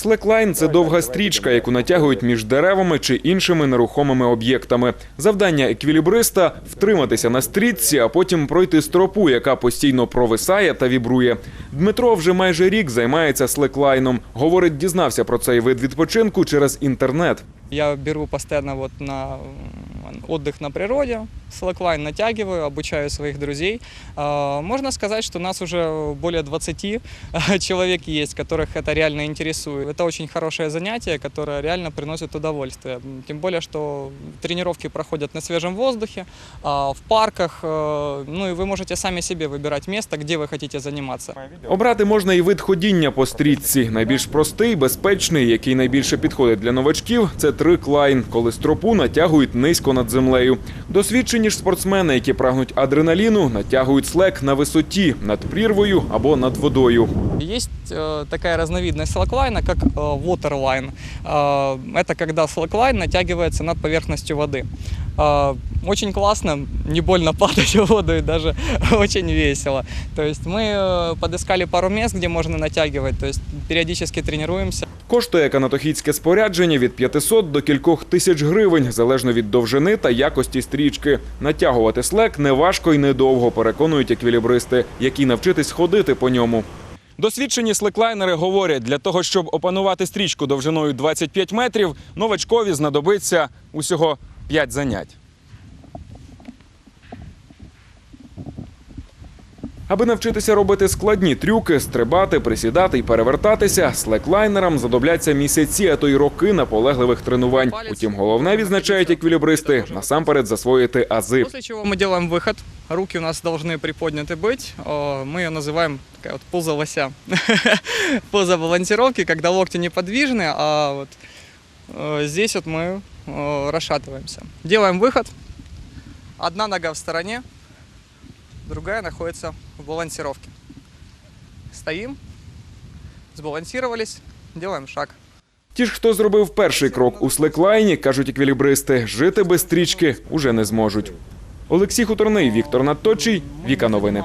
Слеклайн це довга стрічка, яку натягують між деревами чи іншими нерухомими об'єктами. Завдання еквілібриста втриматися на стрічці, а потім пройти стропу, яка постійно провисає та вібрує. Дмитро вже майже рік займається слеклайном. Говорить, дізнався про цей вид відпочинку через інтернет. Я беру постоянно вот на отдых на природе, слэклайн натягиваю, обучаю своих друзей. А, Можно сказать, что нас уже более 20 человек есть, которых это реально интересует. Это очень хорошее занятие, которое реально приносит удовольствие. М, Тем более, что тренировки проходят на свежем воздухе, а, в парках. э, Ну и вы можете сами себе выбирать место, где вы хотите заниматься. Обрати можна і вид ходіння по стрічці. Найбільш простий, безпечний, який найбільше підходить для новачків, це триклайн, коли стропу натягують низько над землею. Досвідчені ж спортсмени, які прагнуть адреналіну, натягують слек на висоті, над прірвою або над водою. Есть э, такая разновидность слэклайна, как э, waterline. Э, это когда слэклайн натягивается над поверхностью воды. Э, очень классно, не больно падать в воду и даже очень весело. То есть мы э, подыскали пару мест, где можно натягивать, то есть периодически тренируемся. Коштує канатохідське спорядження від 500 до кількох тисяч гривень, залежно від довжини та якості стрічки. Натягувати слек неважко і недовго, переконують еквілібристи, які навчитись ходити по ньому. Досвідчені слеклайнери говорять, для того, щоб опанувати стрічку довжиною 25 метрів, новачкові знадобиться усього 5 занять. Аби навчитися робити складні трюки, стрибати, присідати і перевертатися, слеклайнерам задобляться місяці, а то й роки наполегливих тренувань. Утім, головне відзначають еквілібристи насамперед засвоїти ази. После чего мы делаем выход. Руки у нас должны приподняты быть. Э, Мы ее называем такая вот поза лося. Поза балансировки, когда локти неподвижны, а вот э, здесь вот мы э, расшатываемся. Делаем выход. Одна нога в стороне, другая находится в балансировке. Стоим, сбалансировались, делаем шаг. Ті ж, хто зробив перший крок у слеклайні, кажуть еквілібристи, жити без стрічки уже не зможуть. Олексій Хуторний, Віктор Надточий, Віка Новини.